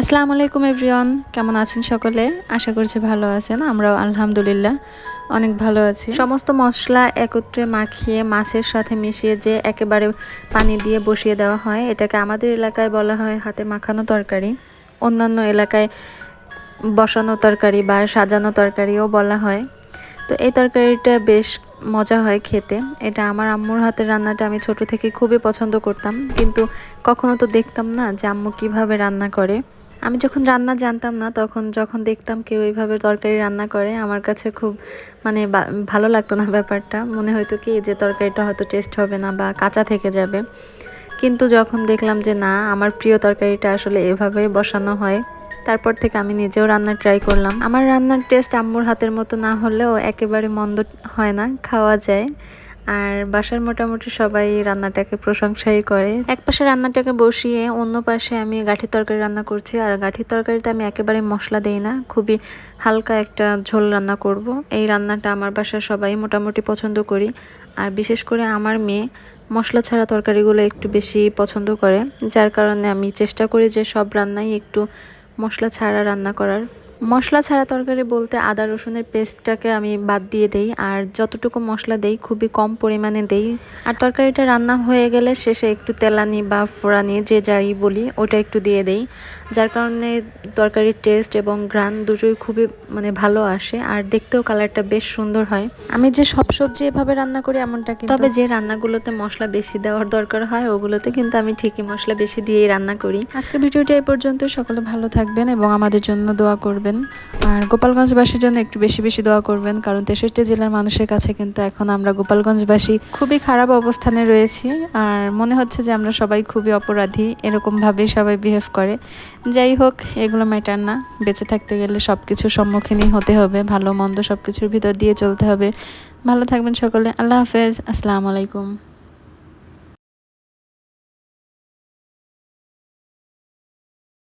আসসালামু আলাইকুম, এভরিওয়ান। কেমন আছেন সকলে? আশা করছি ভালো আছেন। আমরাও আলহামদুলিল্লাহ অনেক ভালো আছি। সমস্ত মশলা একত্রে মাখিয়ে, মাছের সাথে মিশিয়ে যে একেবারে পানি দিয়ে বসিয়ে দেওয়া হয়, এটাকে আমাদের এলাকায় বলা হয় হাতে মাখানো তরকারি। অন্যান্য এলাকায় বসানো তরকারি বা সাজানো তরকারিও বলা হয়। তো এই তরকারিটা বেশ মজা হয় খেতে। এটা আমার আম্মুর হাতের রান্নাটা আমি ছোট থেকে খুবই পছন্দ করতাম। কিন্তু কখনো তো দেখতাম না যে আম্মু কীভাবে রান্না করে। আমি যখন রান্না জানতাম না, তখন যখন দেখতাম কেউ এইভাবে তরকারি রান্না করে, আমার কাছে খুব মানে ভালো লাগতো না ব্যাপারটা। মনে হয়তো কি, যে তরকারিটা হয়তো টেস্ট হবে না বা কাঁচা থেকে যাবে। কিন্তু যখন দেখলাম যে না, আমার প্রিয় তরকারিটা আসলে এভাবেই বসানো হয়, তারপর থেকে আমি নিজেও রান্না ট্রাই করলাম। আমার রান্নার টেস্ট আম্মুর হাতের মতো না হলেও একেবারে মন্দ হয় না, খাওয়া যায়। আর বাসার মোটামুটি সবাই রান্নাটাকে প্রশংসাই করে। এক পাশে রান্নাটাকে বসিয়ে অন্য পাশে আমি গাঠির তরকারি রান্না করছি। আর গাঠির তরকারিতে আমি একেবারে মশলা দেই না, খুবই হালকা একটা ঝোল রান্না করব। এই রান্নাটা আমার বাসার সবাই মোটামুটি পছন্দ করি। আর বিশেষ করে আমার মেয়ে মশলা ছাড়া তরকারিগুলো একটু বেশি পছন্দ করে। যার কারণে আমি চেষ্টা করি যে সব রান্নাই একটু মশলা ছাড়া রান্না করার। মশলা ছাড়া তরকারি বলতে আদা রসুনের পেস্টটাকে আমি বাদ দিয়ে দেই আর যতটুকু মশলা দেই খুবই কম পরিমাণে দেই। আর তরকারিটা রান্না হয়ে গেলে শেষে একটু তেলানি বা ফোড়ানি যে যাই বলি ওটা একটু দিয়ে দেই। যার কারণে তরকারির টেস্ট এবং ঘ্রাণ দুটোই খুবই মানে ভালো আসে আর দেখতেও কালারটা বেশ সুন্দর হয়। আমি যে সব সবজি এভাবে রান্না করি এমনটা কিন্তু তবে যে রান্নাগুলোতে মশলা বেশি দেওয়ার দরকার হয় ওগুলোতে কিন্তু আমি ঠিকই মশলা বেশি দিয়েই রান্না করি। আজকের ভিডিওটা এই পর্যন্ত। সকলে ভালো থাকবেন এবং আমাদের জন্য দোয়া করবেন আর গোপালগঞ্জবাসীর জন্য একটু বেশি বেশি দোয়া করবেন, কারণ তেষট্টি জেলার মানুষের কাছে কিন্তু এখন আমরা গোপালগঞ্জবাসী খুবই খারাপ অবস্থানে রয়েছি। আর মনে হচ্ছে যে আমরা সবাই খুবই অপরাধী, এরকমভাবেই সবাই বিহেভ করে। যাই হোক, এগুলো ম্যাটার না। বেঁচে থাকতে গেলে সব কিছুর সম্মুখীনই হতে হবে, ভালো মন্দ সব কিছুর ভিতর দিয়ে চলতে হবে। ভালো থাকবেন সকলে। আল্লাহ হাফেজ। আসসালামু আলাইকুম।